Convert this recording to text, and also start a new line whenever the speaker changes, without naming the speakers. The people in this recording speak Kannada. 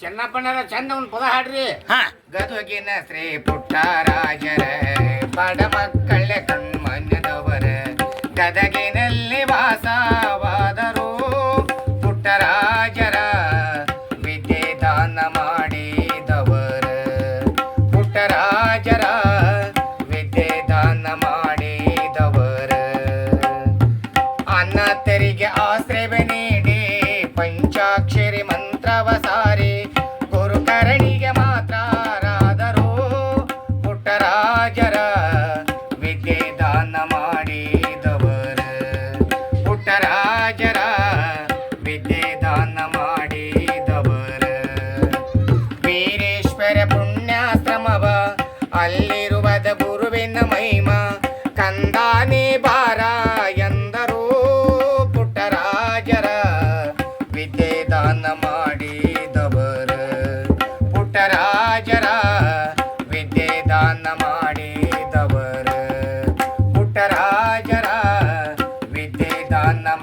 ಚೆನ್ನಪ್ಪಣ್ಣರ ಚಂದ ಒಂದು ಪದ ಹಾಡ್ರಿ.
ಹಾ.
ಗದುಗಿನ ಶ್ರೀ ಪುಟ್ಟರಾಜರ ಬಡ ಮಕ್ಕಳ ಕಣ್ಮನ್ಯದವರ ಗದಗಿನಲ್ಲಿ ವಾಸವಾದರು ಪುಟ್ಟರಾಜರ ವಿದ್ಯೆ ದಾನ ಮಾಡಿದವರ. ಪುಟ್ಟರಾಜರ ವಿದ್ಯೆ ದಾನ ಮಾಡಿದವರ. ಅನ್ನ ತೆರಿಗೆ ಆಶ್ರಯ ನೀಡಿ ಪಂಚಾಕ್ಷರಿ ಪುಟ್ಟರಾಜರ ವಿದ್ಯೆ ದಾನ ಮಾಡಿದವರ. ಪುಟ್ಟರಾಜರ ವಿದ್ಯೆ ದಾನ ಮಾಡಿದವರ. ವೀರೇಶ್ವರ ಪುಣ್ಯಾಶ್ರಮವ, ಅಲ್ಲಿರುವದ ಗುರುವಿನ ಮಹಿಮ, ಕಂದಾನೆ ಬಾರ ಎಂದರು. ಪುಟ್ಟರಾಜರ ವಿದ್ಯೆ ದಾನ ಮಾಡಿದವರ. ಪುಟ್ಟರಾಜರ ವಿದ್ಯೆ ದಾನ ಮಾಡಿದವರ ಪುಟ್ಟರಾಜರ ವಿದ್ಯೆ ದಾನ ಮಾಡಿ